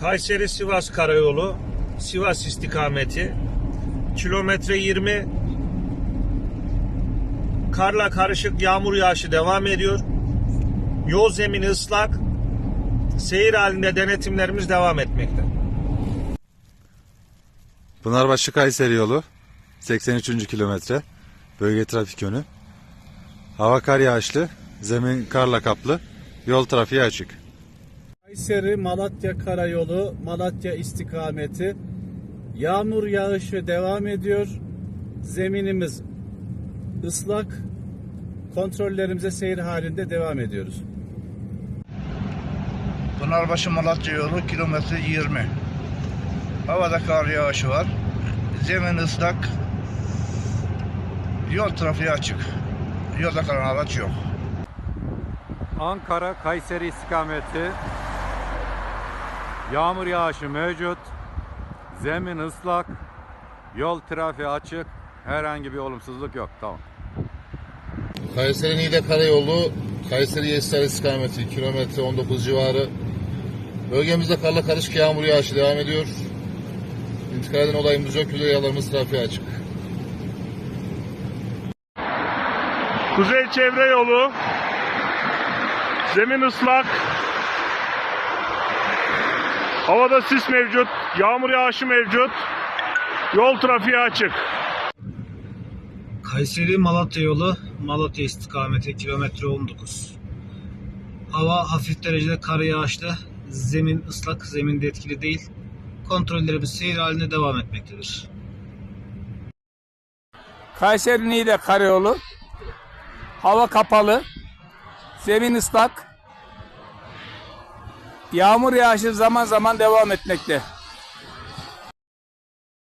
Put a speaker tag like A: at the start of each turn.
A: Kayseri Sivas Karayolu Sivas istikameti kilometre 20 karla karışık yağmur yağışı devam ediyor. Yol zemini ıslak. Seyir halinde denetimlerimiz devam etmekte.
B: Pınarbaşı Kayseri yolu 83. kilometre bölge trafik yönü. Hava kar yağışlı, zemin karla kaplı, yol trafiği açık.
C: Kayseri Malatya Karayolu Malatya istikameti yağmur yağışı devam ediyor. Zeminimiz ıslak. Kontrollerimize seyir halinde devam ediyoruz.
D: Pınarbaşı Malatya yolu kilometre 20. Havada kar yağışı var. Zemin ıslak. Yol trafiği açık. Yolda kalan araç yok.
E: Ankara Kayseri istikameti yağmur yağışı mevcut. Zemin ıslak. Yol trafiği açık. Herhangi bir olumsuzluk yok. Tamam.
F: Kayseri Niğde Karayolu, Kayseri Yesler istikameti kilometre 19 civarı. Bölgemizde karla karışık yağmur yağışı devam ediyor. İntikal eden olayımız yok, yalarımız trafiğe açık.
A: Kuzey çevre yolu zemin ıslak. Havada sis mevcut, yağmur yağışı mevcut. Yol trafiği açık.
G: Kayseri Malatya yolu Malatya istikameti kilometre 19. Hava hafif derecede kar yağışlı. Zemin ıslak, zeminde etkili değil. Kontrollerimiz seyir halinde devam etmektedir.
H: Kayseri Niğde Karayolu. Hava kapalı. Zemin ıslak. Yağmur yağışı zaman zaman devam etmekte.